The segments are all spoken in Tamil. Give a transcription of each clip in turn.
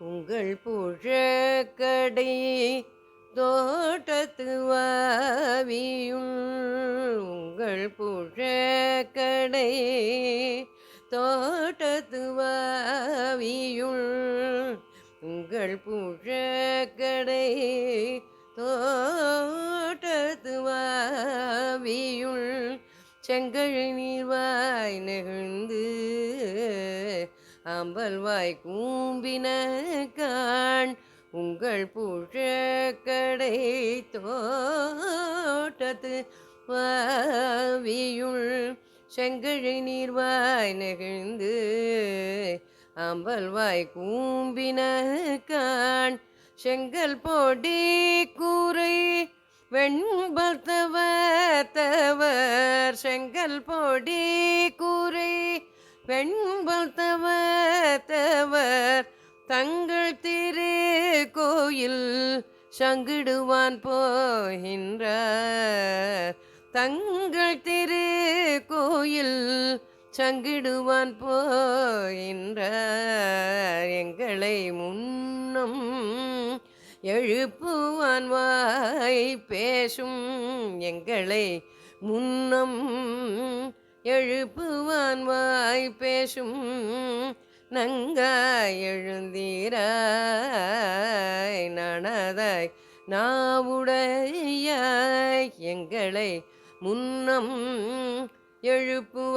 உங்கள் புழக்கடை தோட்டத்து வாவியுள் உங்கள் புழக்கடை தோட்டத்து வாவியுள் உங்கள் புழக்கடை தோட்டத்து வாவியுள் செங்கழ் நீர்வாய் நெகிழ்ந்து அம்பல்வாய் கூம்பின காண் உங்கள் புழக்கடை தோட்டத்து வாவியுள் செங்கழி நீர்வாய் நெகிழ்ந்து அம்பல்வாய் கூம்பின காண் செங்கல் போடி கூரை வெண்பத்தவர் தவர் செங்கல் போடி கூரை வெண்பத்தவர் தவர் தங்கள் திரு கோயில் சங்கிடுவான் போகின்றார் தங்கள் திரு கோயில் சங்கிடுவான் போகின்றார் எங்களை முன்னம் எழுப்புவான் வாய் பேசும். எங்களை முன்னம் எழுப்புவான் வாய் பேசும் நங்காய் எழுந்தீராய் நனதாய் நாவுடையாய் எங்களை முன்னம் எழுப்புவான்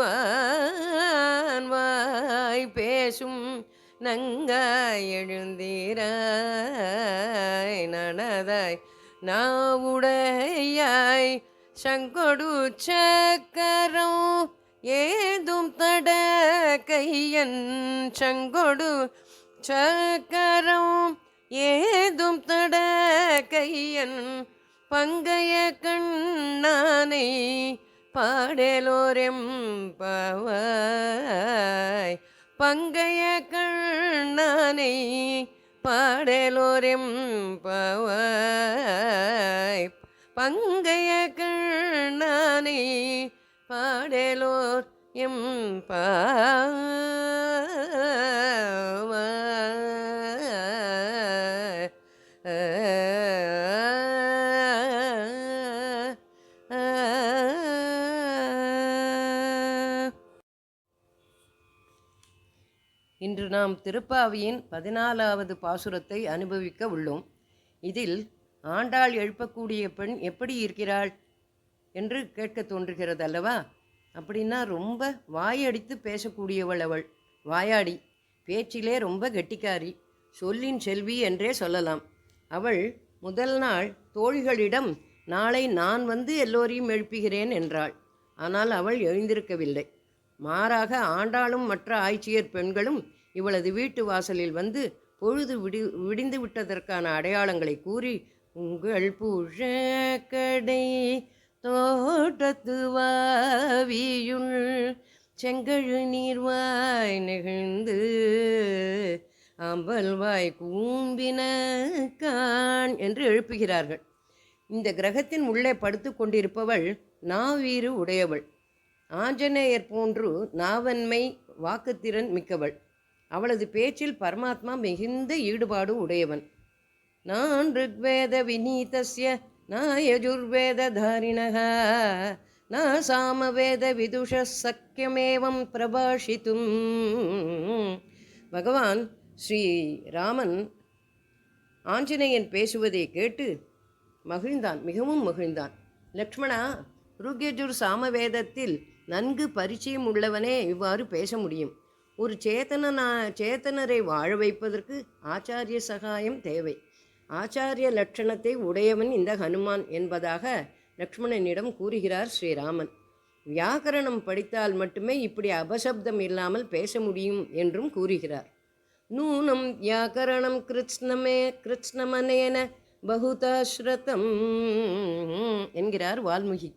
வாய் பேசும் நங்காய் எழுந்தீராய் நனதாய் நாவுடையாய் சங்கொடு சக்கரம் ஏதும் தட கையன் சங்கொடு சக்கரம். ஏதும் தட கையன் பங்கைய கண்ணானை பாடலோரெம் பவாய் பங்கைய கண்ணானை பாடலோரெம் பவாய் பங்கைய கண்ணானை பாடலோர் எம் பாவாய் இன்று நாம் திருப்பாவியின் பதினாலாவது பாசுரத்தை அனுபவிக்க உள்ளோம். இதில் ஆண்டாள் எழுப்பக்கூடிய பெண் எப்படி இருக்கிறாள்? என்று கேட்க தோன்றுகிறது அல்லவா அப்படின்னா ரொம்ப வாயடித்து பேசக்கூடியவள் அவள். வாயாடி பேச்சிலே ரொம்ப கெட்டிக்காரி சொல்லின் செல்வி என்றே சொல்லலாம். அவள் முதல் நாள் தோழிகளிடம் நாளை நான் வந்து எல்லோரையும் எழுப்புகிறேன் என்றாள். ஆனால் அவள் எழுந்திருக்கவில்லை. மாறாக ஆண்டாளும் மற்ற ஆய்ச்சியர் பெண்களும் இவளது வீட்டு வாசலில் வந்து பொழுது விடி விடிந்து விட்டதற்கான அடையாளங்களை கூறி உங்கள் புழக்கடை தோட்டத்து வாவியுள் செங்கழு நீர்வாய் நெகிழ்ந்து அம்பல்வாய் கூம்பின கான் என்று எழுப்புகிறார்கள். இந்த கிரகத்தின் உள்ளே படுத்து கொண்டிருப்பவள் நாவீறு உடையவள். ஆஞ்சநேயர் போன்று நாவன்மை வாக்குத்திறன் மிக்கவள். அவளது பேச்சில் பரமாத்மா மிகுந்த ஈடுபாடு உடையவன். நான் ருக்வேத விநீதஸ்ய நாயஜுர்வேததாரிணः ந சாமவேத விதுஷ சக்கியமேவம் பிரபாஷித்தும் பகவான் ஸ்ரீ ராமன் ஆஞ்சநேயன் பேசுவதை கேட்டு மகிழ்ந்தான் மிகவும் மகிழ்ந்தான். லக்ஷ்மணா ருக்யஜுர் சாமவேதத்தில் நன்கு பரிச்சயம் உள்ளவனே இவ்வாறு பேச முடியும். ஒரு சேத்தனனா சேத்தனரை வாழ வைப்பதற்கு ஆச்சாரிய சகாயம் தேவை. ஆச்சாரிய லட்சணத்தை உடையவன் இந்த ஹனுமான் என்பதாக லக்ஷ்மணனிடம் கூறுகிறார் ஸ்ரீராமன். வியாக்கரணம் படித்தால் மட்டுமே இப்படி அபசப்தம் இல்லாமல் பேச முடியும் என்றும் கூறுகிறார். நூனம் வியாக்கரணம் கிருஷ்ணமே கிருஷ்ணமனேன பகுதாஸ்ரதம் என்கிறார் வால்முகி.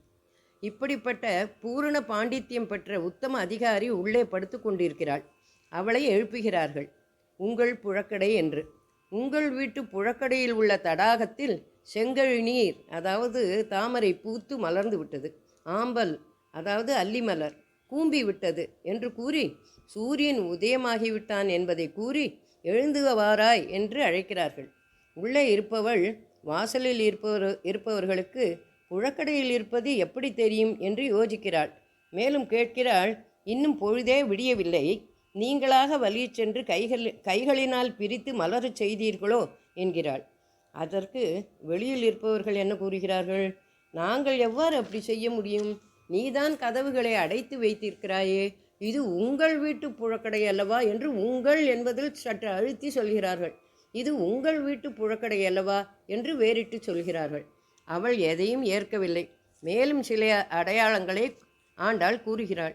இப்படிப்பட்ட பூரண பாண்டித்யம் பெற்ற உத்தம அதிகாரி உள்ளே படுத்து கொண்டிருக்கிறாள். அவளை எழுப்புகிறார்கள். உங்கள் புழக்கடை என்று. உங்கள் வீட்டு புழக்கடையில் உள்ள தடாகத்தில் செங்கழி நீர் அதாவது தாமரை பூத்து மலர்ந்து விட்டது. ஆம்பல் அதாவது அல்லிமலர் கூம்பி விட்டது என்று கூறி சூரியன் உதயமாகிவிட்டான் என்பதை கூறி எழுந்து வாராய் என்று அழைக்கிறார்கள். உள்ளே இருப்பவள் வாசலில் இருப்பவர் இருப்பவர்களுக்கு புழக்கடையில் இருப்பது எப்படி தெரியும்? என்று யோசிக்கிறாள். மேலும் கேட்கிறாள் இன்னும் பொழுதே விடியவில்லை. நீங்களாக வலிய சென்று கைகள் கைகளினால் பிரித்து மலரச் செய்தீர்களோ என்கிறாள். அதற்கு வெளியில் இருப்பவர்கள் என்ன கூறுகிறார்கள்? நாங்கள் எவ்வாறு அப்படி செய்ய முடியும்? நீதான் கதவுகளை அடைத்து வைத்திருக்கிறாயே இது உங்கள் வீட்டு புழக்கடை அல்லவா என்று உங்கள் என்பதில் சற்று அழுத்தி சொல்கிறார்கள். இது உங்கள் வீட்டு புழக்கடை அல்லவா என்று வேறிட்டு சொல்கிறார்கள். அவள் எதையும் ஏற்கவில்லை. மேலும் சில அடையாளங்களை ஆண்டாள் கூறுகிறாள்.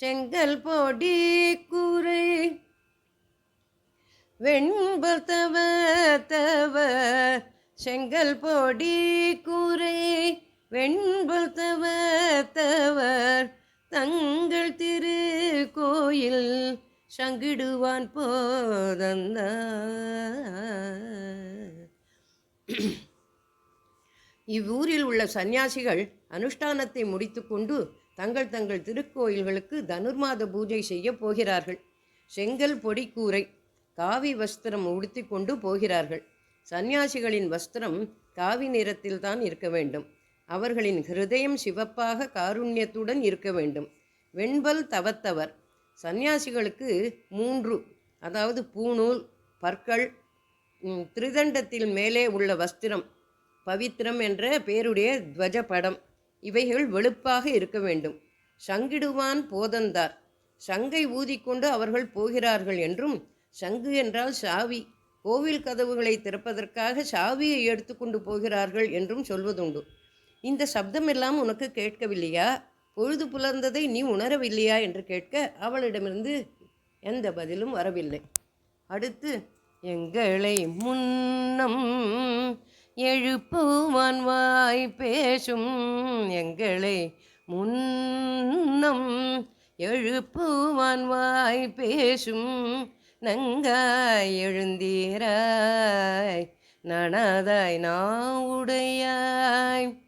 செங்கல் பொடி கூரை. வெண்பல் தவ தவ செங்கல் பொடி கூரை. வெண்பல் தவ தவர் தங்கள் திரு கோயில் சங்கிடுவான் போதந்த. இவ்வூரில் உள்ள சந்நியாசிகள் அனுஷ்டானத்தை முடித்துக்கொண்டு தங்கள் தங்கள் திருக்கோயில்களுக்கு தனுர்மாத பூஜை செய்ய போகிறார்கள். செங்கல் பொடிக்கூரை காவி வஸ்திரம் உடுத்திக்கொண்டு போகிறார்கள். சந்நியாசிகளின் வஸ்திரம் காவி நிறத்தில் தான் இருக்க வேண்டும். அவர்களின் ஹிருதயம் சிவப்பாக காருண்யத்துடன் இருக்க வேண்டும். வெண்பல் தவத்தவர். சந்நியாசிகளுக்கு மூன்று அதாவது பூணூல் பற்கள் திருதண்டத்தில் திரிதண்டத்தில் மேலே உள்ள வஸ்திரம் பவித்திரம் என்ற பேருடைய துவஜ படம். இவைகள் வெளுப்பாக இருக்க வேண்டும். சங்கிடுவான் போதந்தார். சங்கை ஊதிக்கொண்டு அவர்கள் போகிறார்கள் என்றும் சங்கு என்றால் சாவி. கோவில் கதவுகளை திறப்பதற்காக சாவியை எடுத்துக்கொண்டு போகிறார்கள் என்றும் சொல்வதுண்டு. இந்த சப்தமெல்லாம் உனக்கு கேட்கவில்லையா? பொழுது புலர்ந்ததை நீ உணரவில்லையா? என்று கேட்க அவளிடமிருந்து எந்த பதிலும் வரவில்லை. அடுத்து எங்களை முன்னம் எழுப்புவான் வாய் பேசும் எங்களை முன்னம் எழுப்புவான் வாய் பேசும் நங்காய் எழுந்தீராய் நான் உடையாய்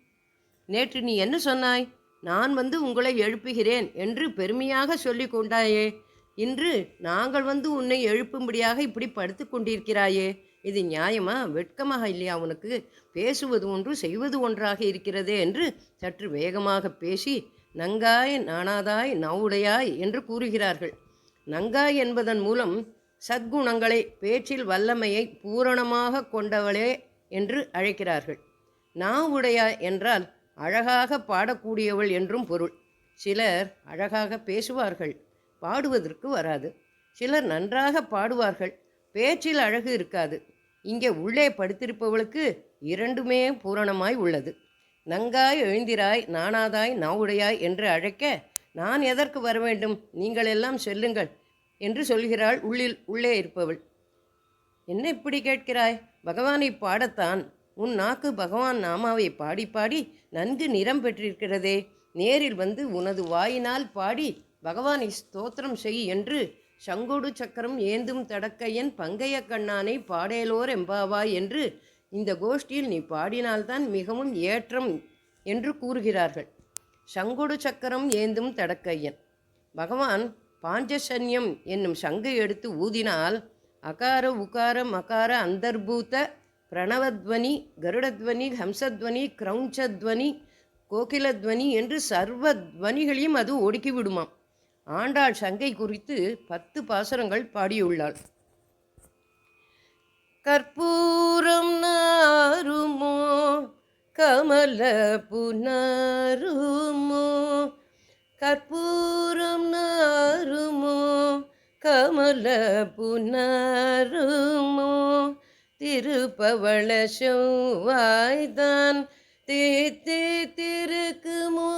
நேற்று நீ என்ன சொன்னாய்? நான் வந்து உங்களை எழுப்புகிறேன் என்று பெருமையாக சொல்லிக் கொண்டாயே. இன்று நாங்கள் வந்து உன்னை எழுப்பும்படியாக இப்படி படுத்து கொண்டிருக்கிறாயே. இது நியாயமா? வெட்கமாக இல்லையா உனக்கு? பேசுவது ஒன்று செய்வது ஒன்றாக இருக்கிறதே என்று சற்று வேகமாக பேசி நங்காய் நாணாதாய் நவுடையாய் என்று கூறுகிறார்கள். நங்காய் என்பதன் மூலம் சத்குணங்களை பேச்சில் வல்லமையை பூரணமாக கொண்டவளே என்று அழைக்கிறார்கள். நாவுடையாய் என்றால் அழகாக பாடக்கூடியவள் என்றும் பொருள். சிலர் அழகாக பேசுவார்கள் பாடுவதற்கு வராது. சிலர் நன்றாக பாடுவார்கள் பேச்சில் அழகு இருக்காது. இங்கே உள்ளே படுத்திருப்பவளுக்கு இரண்டுமே பூரணமாய் உள்ளது. நங்காய் எழுந்திராய் நானாதாய் நாவுடையாய் என்று அழைக்க நான் எதற்கு வர வேண்டும்? நீங்கள் எல்லாம் செல்லுங்கள் என்று சொல்கிறாள் உள்ளில் உள்ளே இருப்பவள். என்ன இப்படி கேட்கிறாய்? பகவானை பாடத்தான் உன் நாக்கு பகவான் நாமாவை பாடி பாடி நன்கு நிறம் பெற்றிருக்கிறதே. நேரில் வந்து உனது வாயினால் பாடி பகவானை ஸ்தோத்திரம் செய் என்று சங்கொடு சக்கரம் ஏந்தும் தடக்கையன் பங்கைய கண்ணானை பாடேலோர் எம்பாவாய் என்று இந்த கோஷ்டியில் நீ பாடினால்தான் மிகவும் ஏற்றம் என்று கூறுகிறார்கள். சங்கொடு சக்கரம் ஏந்தும் தடக்கையன். பகவான் பாஞ்சசன்யம் என்னும் சங்கை எடுத்து ஊதினால் அகார உகார மகார அந்தர்பூத பிரணவத்வனி கருடத்வனி ஹம்சத்வனி கிரௌஞ்சத்வனி கோகிலத்வனி என்று சர்வத்வனிகளையும் அது ஒடுக்கி விடுமாம். ஆண்டாள் சங்கை குறித்து பத்து பாசுரங்கள் பாடியுள்ளாள். கற்பூரம் நாருமோ கமல புனருமோ கற்பூரம் நாருமோ கமல புனருமோ திருப்பவள செவ்வாய்தான் தே திருக்குமோ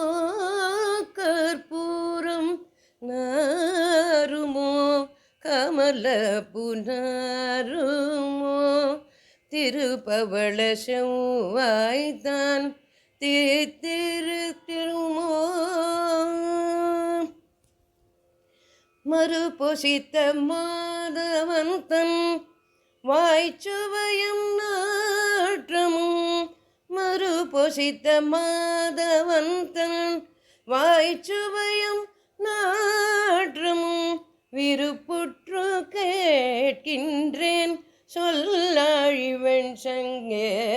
கமல புனருமோ? திருப்பவள செவ்வாய்தான் தீத்திருத்திருமோ மறுபொசித்த மாதவன் தன் வாய்ச்சுவையும் நாற்றமும் மறுபொசித்த மாதவன் தன் வாய்ச்சுவையும் நாற்றமும் கேட்கின்றேன். சொல்லழிவன் சங்கே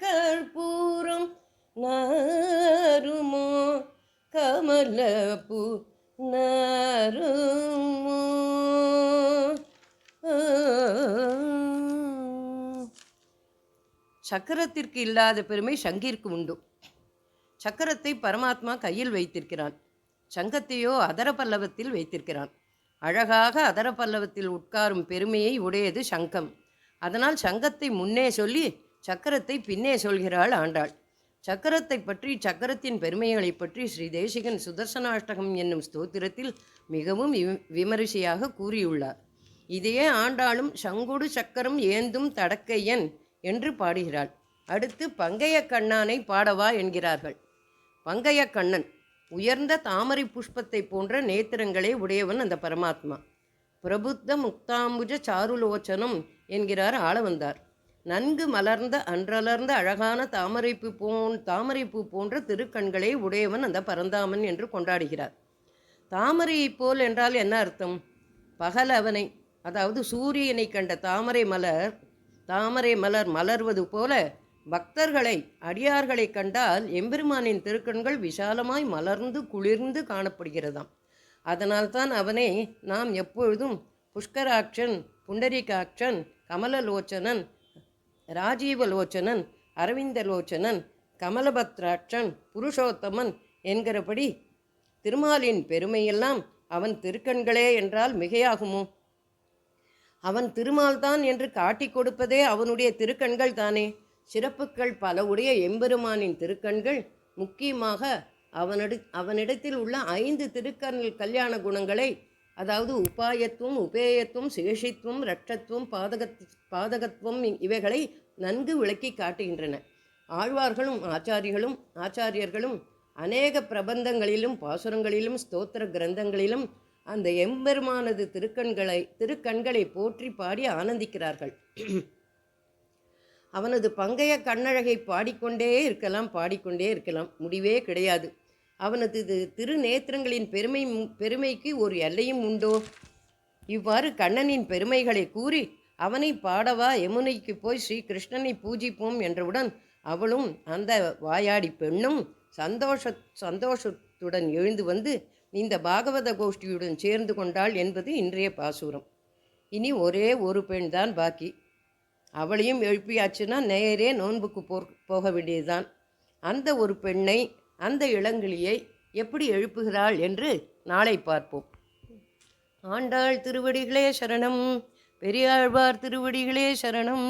கற்பூரம் நாருமோ? கமலப்பூ நாருமோ? சக்கரத்திற்கு இல்லாத பெருமை சங்கிற்கு உண்டு. சக்கரத்தை பரமாத்மா கையில் வைத்திருக்கிறான். சங்கத்தையோ அதர பல்லவத்தில் வைத்திருக்கிறான். அழகாக அதர பல்லவத்தில் உட்காரும் பெருமையை உடையது சங்கம். அதனால் சங்கத்தை முன்னே சொல்லி சக்கரத்தை பின்னே சொல்கிறாள் ஆண்டாள். சக்கரத்தை பற்றி சக்கரத்தின் பெருமைகளை பற்றி ஸ்ரீ தேசிகன் சுதர்சனாஷ்டகம் என்னும் ஸ்தோத்திரத்தில் மிகவும் வி- விமரிசையாக கூறியுள்ளார். இதையே ஆண்டாளும் சங்குடு சக்கரம் ஏந்தும் தடக்கையன் என்று பாடுகிறாள். அடுத்து பங்கைய கண்ணானை பாடவா என்கிறார்கள். பங்கைய கண்ணன் உயர்ந்த தாமரை புஷ்பத்தை போன்ற நேத்திரங்களை உடையவன் அந்த பரமாத்மா. பிரபுத்த முக்தாம்புஜ சாருலோச்சனம் என்கிறார் ஆளவந்தார். நன்கு மலர்ந்த அன்றலர்ந்த அழகான தாமரைப்பு போன் தாமரைப்பூ போன்ற திருக்கண்களை உடையவன் அந்த பரந்தாமன் என்று கொண்டாடுகிறார். தாமரையைப் போல் என்றால் என்ன அர்த்தம்? பகல் அவனை அதாவது சூரியனை கண்ட தாமரை மலர் தாமரை மலர் மலர்வது போல பக்தர்களை அடியார்களை கண்டால் எம்பெருமானின் திருக்கண்கள் விசாலமாய் மலர்ந்து குளிர்ந்து காணப்படுகிறதாம். அதனால்தான் அவனை நாம் எப்பொழுதும் புஷ்கராட்சன் புண்டரிகாட்சன் கமலலோச்சனன் ராஜீவலோச்சனன் அரவிந்தலோச்சனன் கமலபத்ராட்சன் புருஷோத்தமன் என்கிறபடி திருமாலின் பெருமையெல்லாம் அவன் திருக்கண்களே என்றால் மிகையாகுமோ? அவன் திருமால்தான் என்று காட்டிக் கொடுப்பதே அவனுடைய திருக்கண்கள் தானே சிறப்புகள் பல உடைய எம்பெருமானின் திருக்கண்கள். முக்கியமாக அவனடி அவனிடத்தில் உள்ள ஐந்து திருக்கண்கள் கல்யாண குணங்களை அதாவது உபாயத்துவம் உபேயத்துவம் சேஷித்துவம் ரட்சத்துவம் பாதகத் பாதகத்துவம் இவைகளை நன்கு விளக்கி காட்டுகின்றன. ஆழ்வார்களும் ஆச்சாரிகளும் ஆச்சாரியர்களும் அநேக பிரபந்தங்களிலும் பாசுரங்களிலும் ஸ்தோத்திர கிரந்தங்களிலும் அந்த எம்பெருமானது திருக்கண்களை திருக்கண்களை போற்றி பாடி ஆனந்திக்கிறார்கள். அவனது பங்கைய கண்ணழகை பாடிக்கொண்டே இருக்கலாம் பாடிக்கொண்டே இருக்கலாம். முடிவே கிடையாது. அவனது திருநேத்திரங்களின் பெருமை பெருமைக்கு ஒரு எல்லையும் உண்டோ? இவ்வாறு கண்ணனின் பெருமைகளை கூறி அவனை பாடவா யமுனைக்கு போய் ஸ்ரீ கிருஷ்ணனை பூஜிப்போம் என்றவுடன் அவளும் அந்த வாயாடி பெண்ணும் சந்தோஷ சந்தோஷத்துடன் எழுந்து வந்து இந்த பாகவத கோஷ்டியுடன் சேர்ந்து கொண்டாள் என்பது இன்றைய பாசுரம். இனி ஒரே ஒரு பெண் தான் பாக்கி. அவளையும் எழுப்பியாச்சுன்னா நேரே நோன்புக்கு போ போக வேண்டியதுதான். அந்த ஒரு பெண்ணை அந்த இளங்கிளியை எப்படி எழுப்புகிறாள் என்று நாளை பார்ப்போம். ஆண்டாள் திருவடிகளே சரணம் பெரியாழ்வார் திருவடிகளே சரணம்.